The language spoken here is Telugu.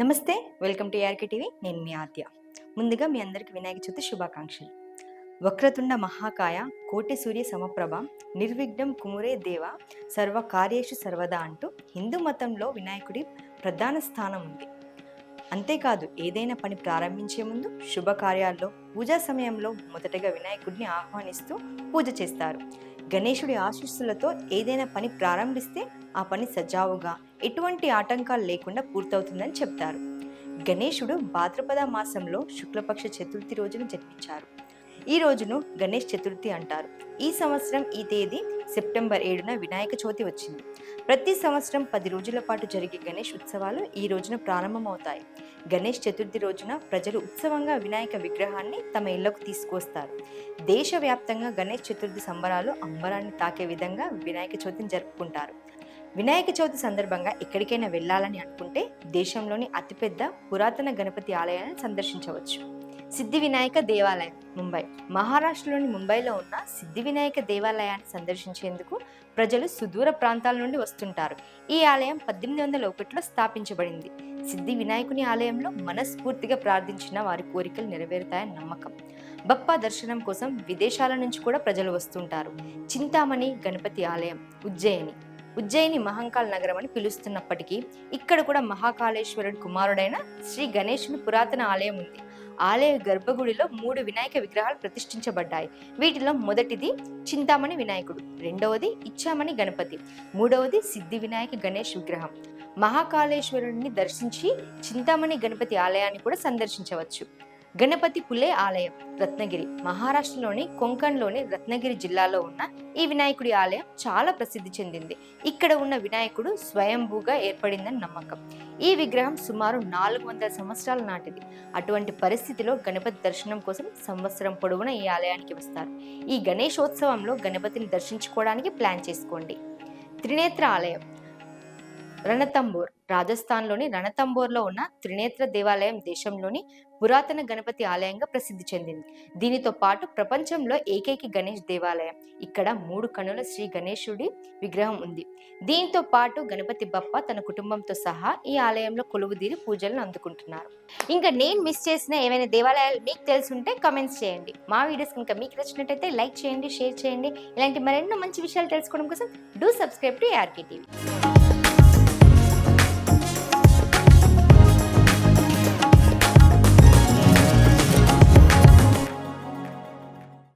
నమస్తే వెల్కమ్ టు ఆర్కే టీవీ. నేను మీ ఆద్య. ముందుగా మీ అందరికీ వినాయక చవితి శుభాకాంక్షలు. వక్రతుండ మహాకాయ కోటి సూర్య సమప్రభ నిర్విఘ్నం కుమురే దేవ సర్వ కార్యేషు సర్వదా అంటూ హిందూ మతంలో వినాయకుడి ప్రధాన స్థానం ఉంది. అంతేకాదు ఏదైనా పని ప్రారంభించే ముందు శుభకార్యాల్లో పూజా సమయంలో మొదటగా వినాయకుడిని ఆహ్వానిస్తూ పూజ చేస్తారు. గణేశుడి ఆశీస్సులతో ఏదైనా పని ప్రారంభిస్తే ఆ పని సజావుగా ఎటువంటి ఆటంకాలు లేకుండా పూర్తవుతుందని చెప్తారు. గణేశుడు భాద్రపద మాసంలో శుక్లపక్ష చతుర్థి రోజున జన్మించారు. ఈ రోజును గణేష్ చతుర్థి అంటారు. ఈ సంవత్సరం ఈ తేదీ సెప్టెంబర్ ఏడున వినాయక చవితి వచ్చింది. ప్రతి సంవత్సరం పది రోజుల పాటు జరిగే గణేష్ ఉత్సవాలు ఈ రోజున ప్రారంభమవుతాయి. గణేష్ చతుర్థి రోజున ప్రజలు ఉత్సవంగా వినాయక విగ్రహాన్ని తమ ఇళ్ళకు తీసుకొస్తారు దేశవ్యాప్తంగా గణేష్ చతుర్థి సంబరాలు అంబరాన్ని తాకే విధంగా వినాయక చవితిని జరుపుకుంటారు. వినాయక చవితి సందర్భంగా ఎక్కడికైనా వెళ్ళాలని అనుకుంటే దేశంలోని అతిపెద్ద పురాతన గణపతి ఆలయాన్ని సందర్శించవచ్చు. సిద్ధి వినాయక దేవాలయం ముంబై. మహారాష్ట్రలోని ముంబైలో ఉన్న సిద్ధి వినాయక దేవాలయాన్ని సందర్శించేందుకు ప్రజలు సుదూర ప్రాంతాల నుండి వస్తుంటారు. ఈ ఆలయం పద్దెనిమిది వందల ఒకటిలో స్థాపించబడింది. సిద్ధి వినాయకుని ఆలయంలో మనస్ఫూర్తిగా ప్రార్థించిన వారి కోరికలు నెరవేరుతాయని నమ్మకం. బప్పా దర్శనం కోసం విదేశాల నుంచి కూడా ప్రజలు వస్తుంటారు. చింతామణి గణపతి ఆలయం ఉజ్జయిని. ఉజ్జయిని మహంకాల్ నగరం అని పిలుస్తున్నప్పటికీ ఇక్కడ కూడా మహాకాళేశ్వరుడు కుమారుడైన శ్రీ గణేశుని పురాతన ఆలయం ఉంది. ఆలయ గర్భగుడిలో మూడు వినాయక విగ్రహాలు ప్రతిష్ఠించబడ్డాయి. వీటిలో మొదటిది చింతామణి వినాయకుడు రెండవది ఇచ్చామణి గణపతి మూడవది సిద్ధి వినాయక గణేష్ విగ్రహం. మహాకాళేశ్వరుడిని దర్శించి చింతామణి గణపతి ఆలయాన్ని కూడా సందర్శించవచ్చు. గణపతి పులే ఆలయం రత్నగిరి. మహారాష్ట్రలోని కొంకణ్లోని రత్నగిరి జిల్లాలో ఉన్న ఈ వినాయకుడి ఆలయం చాలా ప్రసిద్ధి చెందింది. ఇక్కడ ఉన్న వినాయకుడు స్వయంభూగా ఏర్పడిందని నమ్మకం. ఈ విగ్రహం సుమారు నాలుగు వందల సంవత్సరాల నాటిది. అటువంటి పరిస్థితిలో గణపతి దర్శనం కోసం సంవత్సరం పొడవునా ఈ ఆలయానికి వస్తారు. ఈ గణేశోత్సవంలో గణపతిని దర్శించుకోవడానికి ప్లాన్ చేసుకోండి. త్రినేత్ర ఆలయం. రణతంబోర్ రాజస్థాన్లోని రణతంబోర్లో ఉన్న త్రినేత్ర దేవాలయం దేశంలోని పురాతన గణపతి ఆలయంగా ప్రసిద్ధి చెందింది. దీనితో పాటు ప్రపంచంలో ఏకైక గణేష్ దేవాలయం. ఇక్కడ మూడు కనుల శ్రీ గణేశుడి విగ్రహం ఉంది. దీంతో పాటు గణపతి బప్ప తన కుటుంబంతో సహా ఈ ఆలయంలో కొలువుదీరి పూజలను అందుకుంటున్నారు. ఇంకా నేను మిస్ చేసిన ఏవైనా దేవాలయాలు మీకు తెలుసుంటే కమెంట్స్ చేయండి. మా వీడియోస్ కనుక మీకు నచ్చినట్టయితే లైక్ చేయండి షేర్ చేయండి. ఇలాంటి మరెన్నో మంచి విషయాలు తెలుసుకోవడం కోసం do subscribe to RK TV